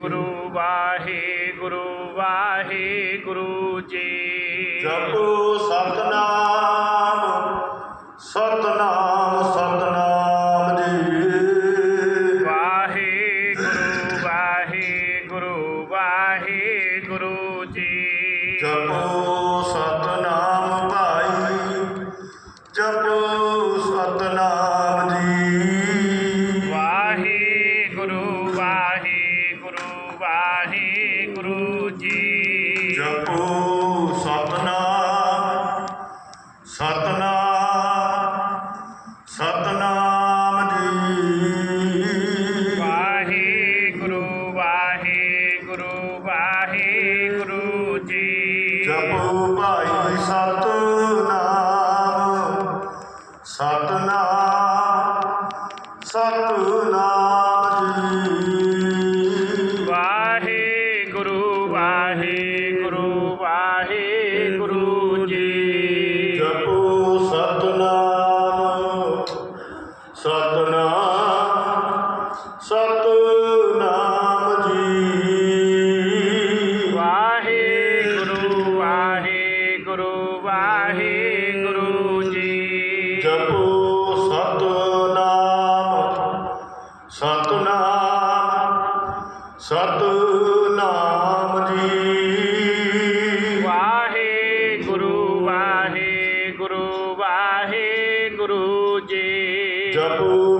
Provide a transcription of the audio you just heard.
ਗੁਰੂ ਵਾਹਿਗੁਰੂ ਵਾਹਿਗੁਰੂ ਜੀ। ਜਪੋ ਸਤਨਾਮ ਸਤਨਾਮ ਸਤਨਾਮ ਜੀ। ਵਾਹਿਗੁਰੂ ਵਾਹਿਗੁਰੂ ਵਾਹਿਗੁਰੂ ਜੀ। ਜਪੋ ਸਤਨਾਮ ਭਾਈ ਜਪੋ ਸਤਨਾਮ ਵਾਹਿਗੁਰੂ ਜੀ। ਜਪੋ ਸਤਨਾਮ ਸਤਨਾਮ ਸਤਨਾਮ ਜੀ। ਵਾਹਿਗੁਰੂ ਵਾਹਿਗੁਰੂ ਵਾਹਿਗੁਰੂ ਜੀ। ਜਪੋ ਭਾਈ ਸਤਨਾਮ ਸਤਨਾਮ ਸਤਨਾਮ ਵਾਹਿਗੁਰੂ ਵਾਹਿਗੁਰੂ ਜੀ। ਜਪੋ ਸਤਨਾਮ ਸਤਨਾਮ ਸਤਨਾਮ ਜੀ। ਵਾਹਿਗੁਰੂ ਵਾਹਿਗੁਰੂ ਵਾਹਿਗੁਰੂ ਜੀ। ਜਪੋ ਸਤਨਾਮ ਸਤਨਾਮ ਸਤਨਾਮ। ਗੁਰੂ ਜੀ। ਜਪੋ